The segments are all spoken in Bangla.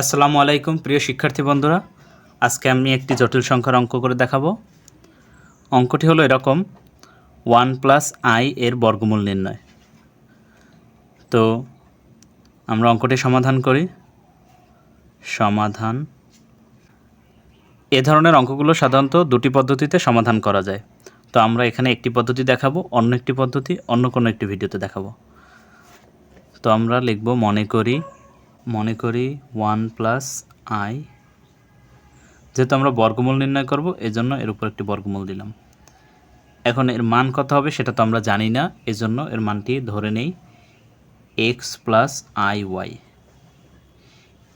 আসসালামু আলাইকুম, প্রিয় শিক্ষার্থী বন্ধুরা। আজকে আমি একটি জটিল সংখ্যার অঙ্ক করে দেখাবো। অঙ্কটি হলো এরকম, ওয়ান প্লাস আই এর বর্গমূল নির্ণয়। তো আমরা অঙ্কটি সমাধান করি। সমাধান। এ ধরনের অঙ্কগুলো সাধারণত দুটি পদ্ধতিতে সমাধান করা যায়। তো আমরা এখানে একটি পদ্ধতি দেখাবো, অন্য একটি পদ্ধতি, অন্য কোনো একটি ভিডিওতে দেখাবো। তো আমরা লিখব, মনে করি মনে করি ওয়ান প্লাস আই। যেহেতু আমরা বর্গমূল নির্ণয় করব, এজন্য এর উপর একটি বর্গমূল দিলাম। এখন এর মান কত হবে সেটা তো আমরা জানি না, এজন্য এর মানটি ধরে নেই এক্স প্লাস আই ওয়াই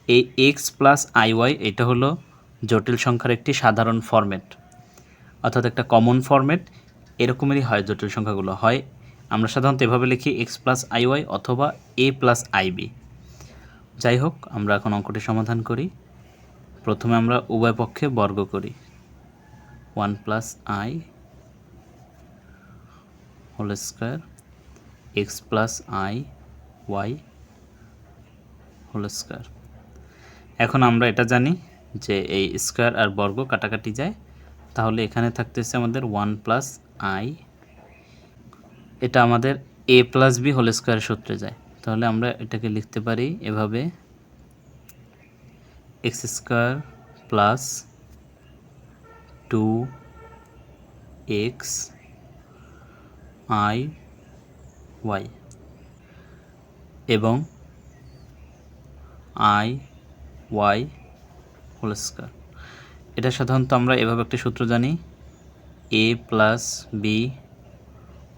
এই এক্স প্লাস আই ওয়াই এটা হলো জটিল সংখ্যার একটি সাধারণ ফরম্যাট অর্থাৎ একটা কমন ফরম্যাট এরকমেরই হয় জটিল সংখ্যাগুলো। হয়, আমরা সাধারণত এভাবে লিখি এক্স প্লাস আই ওয়াই অথবা এ প্লাস আই বি যাই হোক, আমরা এখন অঙ্কটি সমাধান করি। প্রথমে আমরা উভয় পক্ষে বর্গ করি। One plus i whole square, x plus i y whole square. এখন আমরা এটা জানি যে এই স্কোয়ার আর বর্গ কাটাকাটি যায়। তাহলে এখানে থাকতেছে আমাদের ওয়ান প্লাস আই। এটা আমাদের a plus b whole square সূত্রে যায়। তাহলে আমরা এটাকে লিখতে পারি এভাবে x square plus two x i y এবং আই ওয়াই হোল স্কোয়ার। এটা সাধারণত আমরা এভাবে একটা সূত্র জানি, a plus b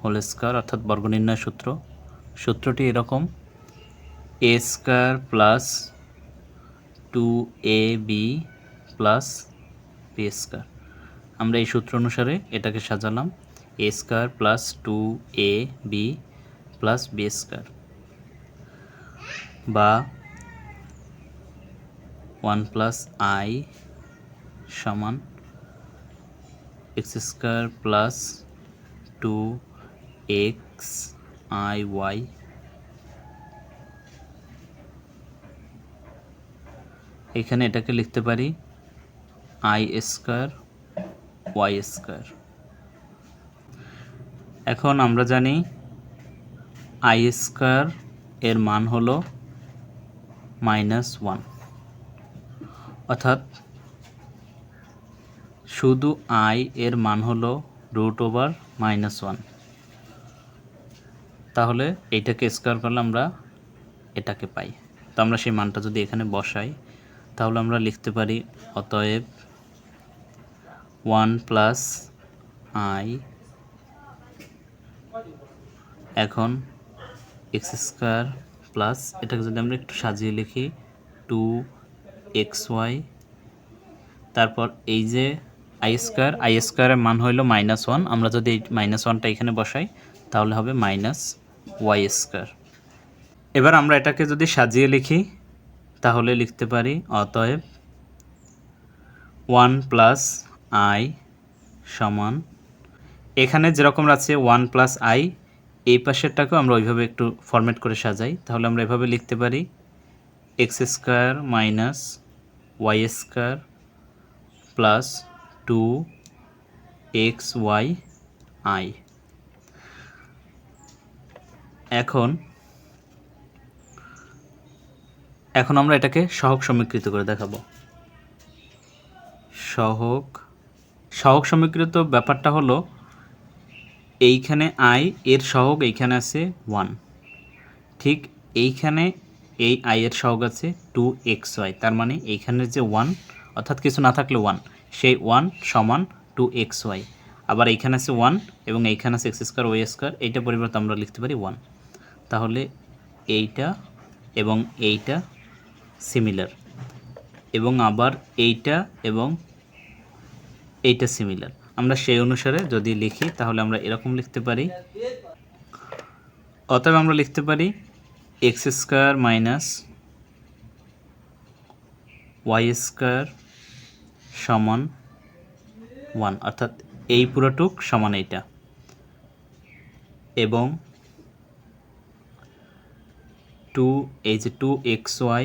whole square, অর্থাৎ বর্গনির্ণয় সূত্র। সূত্রটি এরকম। A square plus two a b plus b square আমরা এই সূত্র অনুসারে এটাকে সাজালাম। A square plus two a b plus b square বা ওয়ান প্লাস আই সমান x square plus two x i y এখানে এটাকে লিখতে পারি আই স্কোয়ার ওয়াই স্কোয়ার এখন আমরা জানি আই স্কোয়ার এর মান হলো মাইনাস ওয়ান অর্থাৎ শুধু আই এর মান হলো রুট ওভার মাইনাস ওয়ান তাহলে এইটাকে স্কোয়ার করলে আমরা এটাকে পাই। তো আমরা সেই মানটা যদি এখানে বসাই, তাহলে আমরা লিখতে পারি অতএব ওয়ান প্লাস আই এখন এক্স স্কোয়ার প্লাস এটাকে যদি আমরা একটু সাজিয়ে লিখি টু এক্স ওয়াই তারপর এই যে আই স্কোয়ার আই স্কোয়ারের মান হইল মাইনাস ওয়ান আমরা যদি এই মাইনাস ওয়ানটা এখানে বসাই, তাহলে হবে মাইনাস ওয়াই স্কোয়ার। এবার আমরা এটাকে যদি সাজিয়ে লিখি, তাহলে লিখতে পারি অতএব ওয়ান প্লাস আই সমান। এখানে যেরকম আছে ওয়ান প্লাস আই, এই পাশেরটাকেও আমরা ওইভাবে একটু ফরম্যাট করে সাজাই। তাহলে আমরা এভাবে লিখতে পারি x square minus y square plus two x y i. এখন এখন আমরা এটাকে সহক সমীকৃত করে দেখাবো। সহক সহক সমীকৃত ব্যাপারটা হলো, এইখানে আই এর সহগ এইখানে আছে ওয়ান ঠিক এইখানে এই আই এর সহগ আছে টু এক্স ওয়াই তার মানে এইখানের যে ওয়ান অর্থাৎ কিছু না থাকলে ওয়ান সেই ওয়ান সমান টু এক্স ওয়াই আবার এইখানে আছে ওয়ান এবং এইখানে আছে এক্স স্কোয়ার ওয়াই স্কোয়ার এইটা পরিবর্তে আমরা লিখতে পারি ওয়ান তাহলে এইটা এবং এইটা সিমিলার এবং আবার এইটা এবং এইটা সিমিলার আমরা সেই অনুসারে যদি লিখি, তাহলে আমরা এরকম লিখতে পারি। অতএব আমরা লিখতে পারি x square minus y square সমান ওয়ান অর্থাৎ এই পুরোটুক সমান এইটা। এবং টু এই যে two x y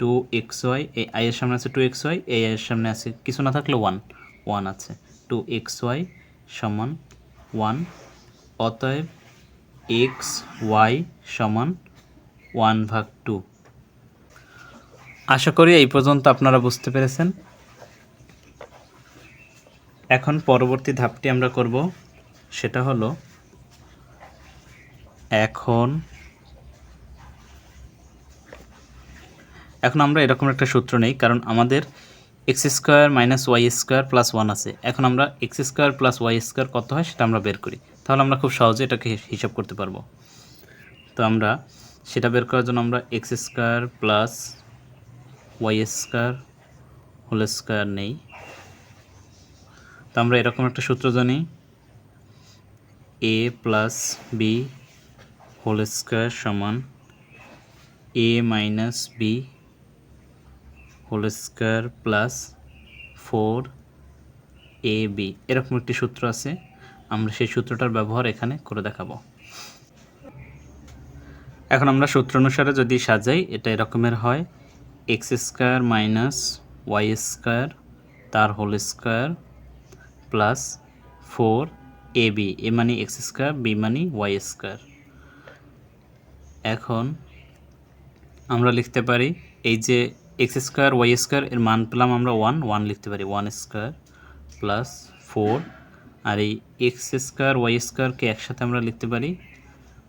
two x y এই আই এর সামনে আছে টু এক্স ওয়াই এই আই এর সামনে আছে, কিছু না থাকলে ওয়ান ওয়ান আছে। টু এক্স ওয়াই সমান ওয়ান অতএব এক্স ওয়াই সমান ওয়ান ভাগ টু আশা করি এই পর্যন্ত আপনারা বুঝতে পেরেছেন। এখন পরবর্তী ধাপটি আমরা করব, সেটা হলো এখন এখন আমরা এরকম একটা সূত্র নেই, কারণ আমাদের x square minus y square plus one আছে। এখন আমরা x square plus y square কত হয় সেটা আমরা বের করি। তাহলে আমরা খুব সহজে এটাকে হিসাব করতে পারব। তো আমরা সেটা বের করার জন্য আমরা x square plus y square whole square নেই। তো আমরা এরকম একটা সূত্র জানি a plus b whole square সমান a minus b whole square plus four a b এরকম একটি সূত্র আছে। আমরা সেই সূত্রটার ব্যবহার এখানে করে দেখাবো। এখন আমরা সূত্র অনুসারে যদি সাজাই, এটা এরকমের হয়। X square minus y square তার whole square plus four a b a মানে এক্স স্কোয়ার বি মানে ওয়াই স্কোয়ার এখন আমরা লিখতে পারি, এই যে এক্স স্কোয়ার ওয়াই স্কোয়ার এর মান পেলাম আমরা ওয়ান ওয়ান লিখতে পারি ওয়ান স্কোয়ার প্লাস ফোর আর এই এক্স স্কোয়ার ওয়াই স্কোয়ারকে একসাথে আমরা লিখতে পারি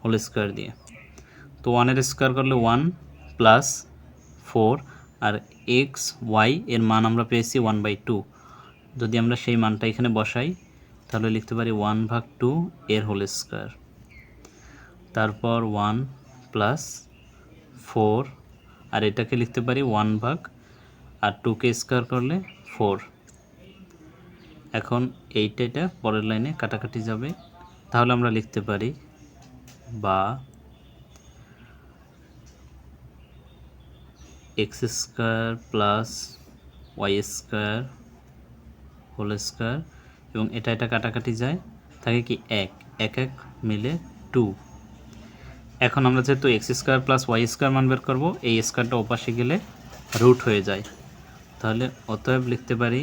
হোল স্কোয়ার দিয়ে। তো ওয়ানের স্কোয়ার করলে ওয়ান প্লাস ফোর আর এক্স ওয়াই এর মান আমরা পেয়েছি ওয়ান বাই টু যদি আমরা সেই মানটা এখানে বসাই, তাহলে লিখতে পারি ওয়ান ভাগ টু এর হোল স্কোয়ার তারপর ওয়ান প্লাস ফোর আর এটাকে লিখতে পারি ওয়ান ভাগ আর টুকে স্কোয়ার করলে ফোর এখন এইটা এটা পরের লাইনে কাটাকাটি যাবে। তাহলে আমরা লিখতে পারি বা x square plus y square whole square এবং এটা এটা কাটাকাটি যায়। থাকে কি এক এক এক মিলে টু এখন আমরা যেহেতু x square plus y square মান বের করব, এই স্কোয়ারটা ওপাশে গেলে রুট হয়ে যায়। তাহলে অতএব লিখতে পারি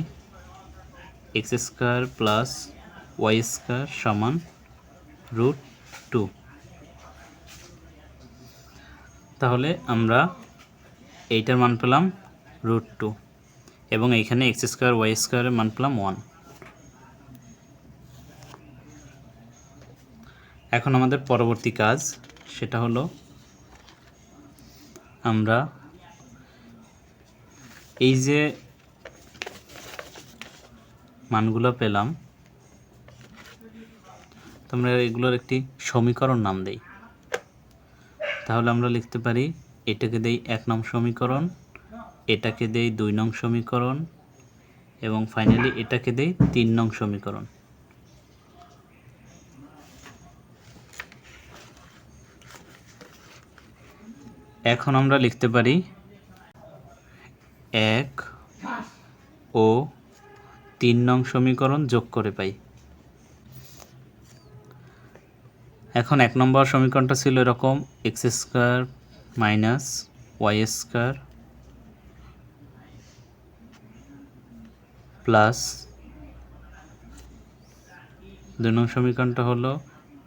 x square plus y square সমান রুট টু তাহলে আমরা এইটার মান পেলাম রুট টু এবং এইখানে এক্স স্কোয়ার ওয়াই স্কোয়ারের মান পেলাম ওয়ান এখন আমাদের পরবর্তী কাজ। সেটা হলো আমরা এই যে মানগুলো পেলাম তোমরা এগুলোর একটি সমীকরণ নাম দেই। তাহলে আমরা লিখতে পারি, এটাকে দেই এক নং সমীকরণ, এটাকে দেই দুই নং সমীকরণ, এবং ফাইনালি এটাকে দেই তিন নং সমীকরণ। এখন আমরা লিখতে পারি এক ও তিন নং সমীকরণ যোগ করে পাই। এখন এক নম্বর সমীকরণটা ছিল এরকম x square minus y square plus দুই নং সমীকরণটা হলো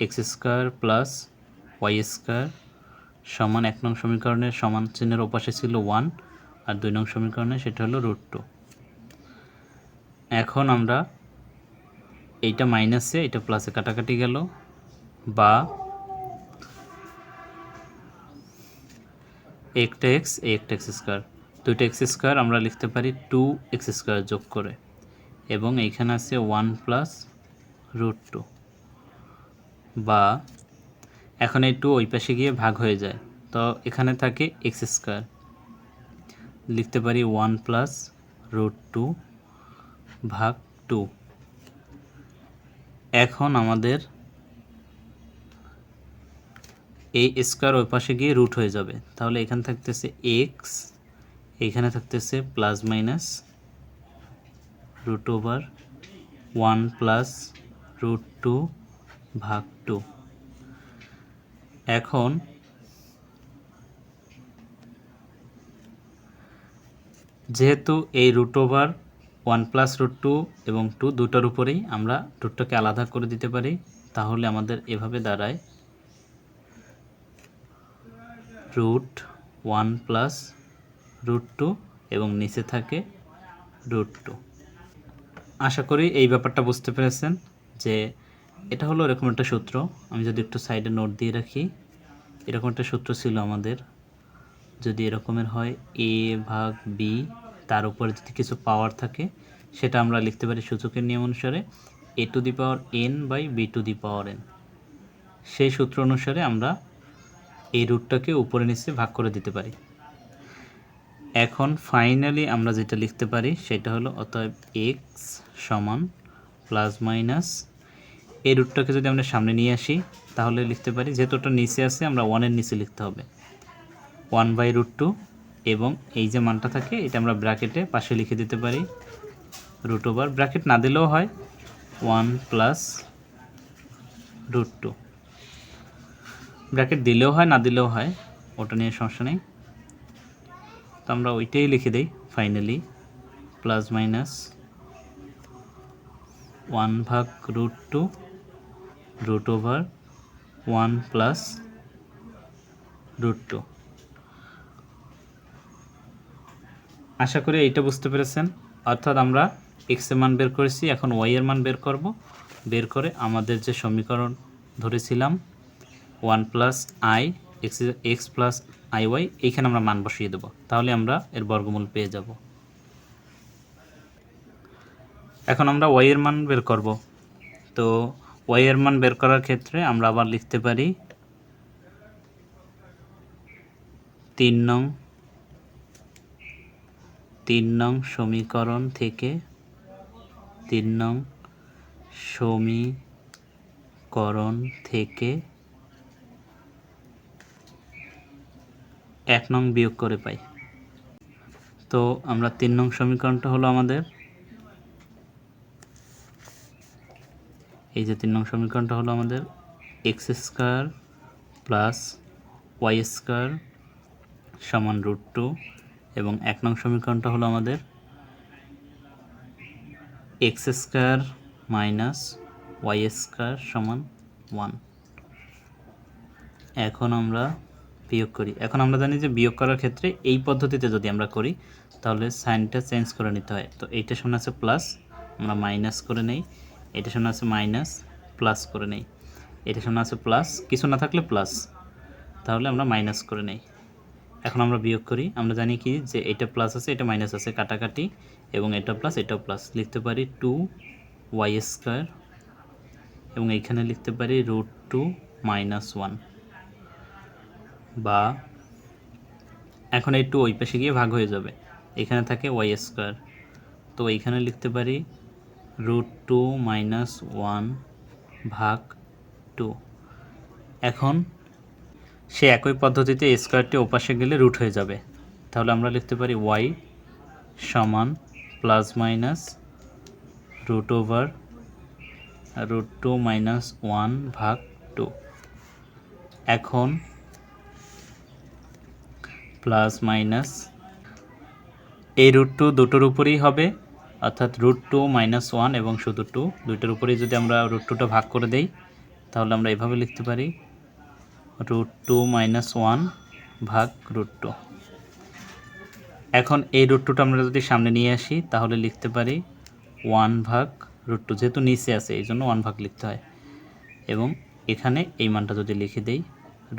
x square plus y square সমান এক নং সমীকরণের সমান চিহ্নের ওপাশে ছিল ওয়ান আর দুই নং সমীকরণে সেটা হলো রুট টু এখন আমরা এইটা মাইনাসে এটা প্লাসে কাটাকাটি গেল বা একটা এক্স একটা এক্স স্কোয়ার দুইটা এক্স স্কোয়ার আমরা লিখতে পারি টু এক্স স্কোয়ার যোগ করে এবং এইখানে আছে ওয়ান প্লাস রুট টু বা এখন এই টু ওই পাশে গিয়ে ভাগ হয়ে যায়। তো এখানে থাকে এক্স স্কোয়ার। লিখতে পারি ওয়ান প্লাস রুট টু ভাগ টু। এখন আমাদের এই স্কোয়ার ওই পাশে গিয়ে রুট হয়ে যাবে। তাহলে এখানে থাকতেছে এক্স, এখানে থাকতেছে plus minus root over one plus root two ভাগ টু। এখন যেহেতু এই root over one plus root two এবং টু দুটোর উপরেই আমরা রুটটাকে আলাদা করে দিতে পারি, তাহলে আমাদের এভাবে দাঁড়ায়। Root one plus root two এবং নিচে থাকে রুট টু আশা করি এই ব্যাপারটা বুঝতে পেরেছেন যে এটা হলো এরকম একটা সূত্র। আমি যদি একটু সাইডে নোট দিয়ে রাখি, এরকম একটা সূত্র ছিল আমাদের। যদি এরকমের হয় এ ভাগ বি তার উপরে যদি কিছু পাওয়ার থাকে, সেটা আমরা লিখতে পারি সূচকের নিয়ম অনুসারে a to the power n by b to the power n সেই সূত্র অনুসারে আমরা এই রুটটাকে উপরে নিচে ভাগ করে দিতে পারি। এখন ফাইনালি আমরা যেটা লিখতে পারি, সেটা হলো অতএব এক্স সমান প্লাস মাইনাস এই রুটটাকে যদি আমরা সামনে নিয়ে আসি, তাহলে লিখতে পারি যেহেতু ওটা নিচে আছে, আমরা ওয়ানের নিচে লিখতে হবে। ওয়ান বাই রুট টু এবং এই যে মানটা থাকে, এটা আমরা ব্র্যাকেটে পাশে লিখে দিতে পারি। রুট ওভার ব্র্যাকেট না দিলেও হয় one plus root two bracket দিলেও হয়, না দিলেও হয়, ওটা নিয়ে সমস্যা নেই। তো আমরা ওইটাই লিখে দিই ফাইনালি প্লাস মাইনাস ওয়ান ভাগ root two root over one plus root two আশা করি এইটা বুঝতে পেরেছেন। অর্থাৎ আমরা এক্সের মান বের করেছি, এখন ওয়াই এর মান বের করব। বের করে আমাদের যে সমীকরণ ধরেছিলাম one plus i x x plus i y এইখানে আমরা মান বসিয়ে দেবো। তাহলে আমরা এর বর্গমূল পেয়ে যাব। এখন আমরা ওয়াই এর মান বের করব। তো ওয়াই এর মান বের করার ক্ষেত্রে আমরা আবার লিখতে পারি তিন নং তিন নং সমীকরণ থেকে তিন নং সমীকরণ থেকে এক নং বিয়োগ করে পাই। তো আমরা তিন নং সমীকরণটা হলো আমাদের এই যে তিন নং সমীকরণটা হলো আমাদের x square plus y square সমান রুট টু এবং এক নং সমীকরণটা হলো আমাদের x square minus y square সমান ওয়ান এখন আমরা বিয়োগ করি। এখন আমরা জানি যে বিয়োগ করার ক্ষেত্রে এই পদ্ধতিতে যদি আমরা করি, তাহলে সাইনটা চেঞ্জ করে নিতে হয়। তো এইটা সামনে আছে প্লাস আমরা মাইনাস করে নেই। এটা শোনা আছে মাইনাস প্লাস করে নেই। এটা শোনা আছে প্লাস কিছু না থাকলে প্লাস তাহলে আমরা মাইনাস করে নেই। এখন আমরা বিয়োগ করি। আমরা জানি কি যে এটা প্লাস আছে, এটা মাইনাস আছে কাটাকাটি, এবং এটা প্লাস এটাও প্লাস লিখতে পারি টু ওয়াই স্কোয়ার এবং এইখানে লিখতে পারি রুট টু মাইনাস ওয়ান বা এখন এই টু ওই পাশে গিয়ে ভাগ হয়ে যাবে। এখানে থাকে ওয়াই স্কোয়ার তো এইখানে লিখতে পারি রুট টু মাইনাস ওয়ান ভাগ টু এখন সে একই পদ্ধতিতে স্কোয়ারটি ওপাশে গেলে রুট হয়ে যাবে। তাহলে আমরা লিখতে পারি ওয়াই সমান plus minus root over root two minus one ভাগ টু এখন প্লাস মাইনাস এই রুট টু দুটোর উপরেই হবে। অর্থাৎ রুট টু মাইনাস ওয়ান এবং শুধু টু দুইটার উপরেই যদি আমরা রুট টুটা ভাগ করে দেই, তাহলে আমরা এভাবে লিখতে পারি। রুট টু মাইনাস ওয়ান ভাগ রুট টু এখন এই রুট টুটা আমরা যদি সামনে নিয়ে আসি, তাহলে লিখতে পারি ওয়ান ভাগ রুট টু যেহেতু নিচে আছে, এই জন্য ওয়ান ভাগ লিখতে হয়। এবং এখানে এই মানটা যদি লিখে দেই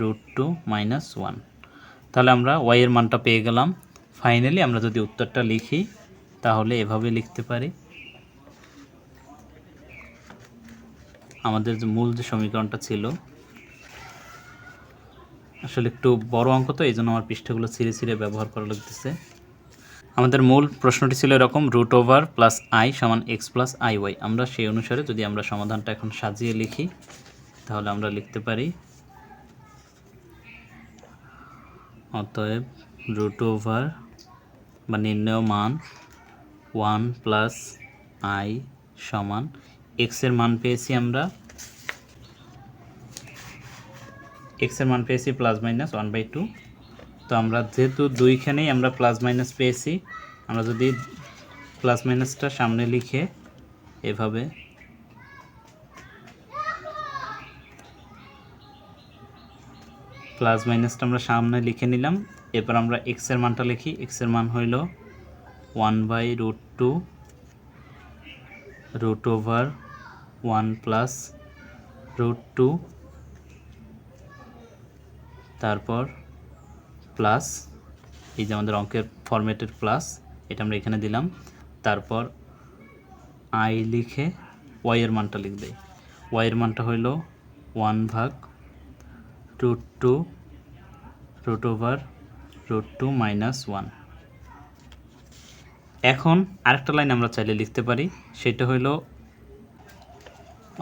রুট টু মাইনাস ওয়ান তাহলে আমরা ওয়াই এর মানটা পেয়ে গেলাম। ফাইনালি আমরা যদি উত্তরটা লিখি তাহলে এভাবে লিখতে পারি। আমাদের যে মূল যে সমীকরণটা ছিল, আসলে একটু বড় অঙ্ক তো এই জন্য আমার পৃষ্ঠাগুলো ছিঁড়ে ছিঁড়ে ব্যবহার করা লাগতেছে। আমাদের মূল প্রশ্নটি ছিল এরকম, রুট ওভার প্লাস আই সমান এক্স প্লাস আই ওয়াই। আমরা সেই অনুসারে যদি আমরা সমাধানটা এখন সাজিয়ে লিখি, তাহলে আমরা লিখতে পারি, অতএব রুট ওভার বা নির্ণয় মান ওয়ান প্লাস আই সমান এক্সের মান পেয়েছি আমরা। এক্সের মান পেয়েছি plus minus one by two. তো আমরা যেহেতু দুইখানেই আমরা প্লাস মাইনাস পেয়েছি, আমরা যদি প্লাস মাইনাসটা সামনে লিখে এভাবে প্লাস মাইনাসটা আমরা সামনে লিখে নিলাম, এরপর আমরা এক্সের মানটা লিখি, এক্সের মান হইল one by root two root over one plus root two তারপর প্লাস এই যে আমাদের অঙ্কের ফরম্যাটের প্লাস এটা আমরা এখানে দিলাম। তারপর আই লিখে ওয়াই এর মানটা লিখবে। ওয়াই এর মানটা হইল ওয়ান ভাগ root two root over root two minus one এখন আরেকটা লাইন আমরা চাইলে লিখতে পারি। সেটা হইল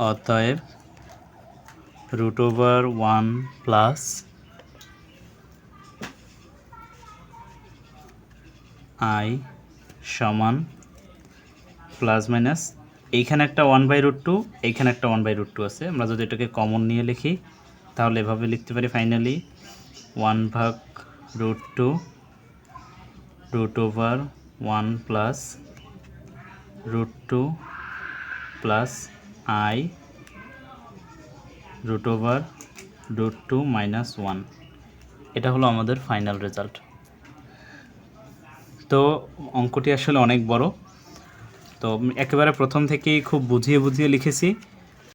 অতএব root over one plus i সমান প্লাস মাইনাস এইখানে একটা ওয়ান বাই রুট টু এইখানে একটা ওয়ান বাই রুট টু আছে। আমরা যদি এটাকে কমন নিয়ে লিখি, তাহলে এভাবে লিখতে পারি ফাইনালি ওয়ান ভাগ root two root over one plus root two plus i root over root two minus one. এটা হলো আমাদের ফাইনাল রেজাল্ট। তো অঙ্কটি আসলে অনেক বড়। তো একেবারে প্রথম থেকেই খুব বুঝিয়ে বুঝিয়ে লিখেছি।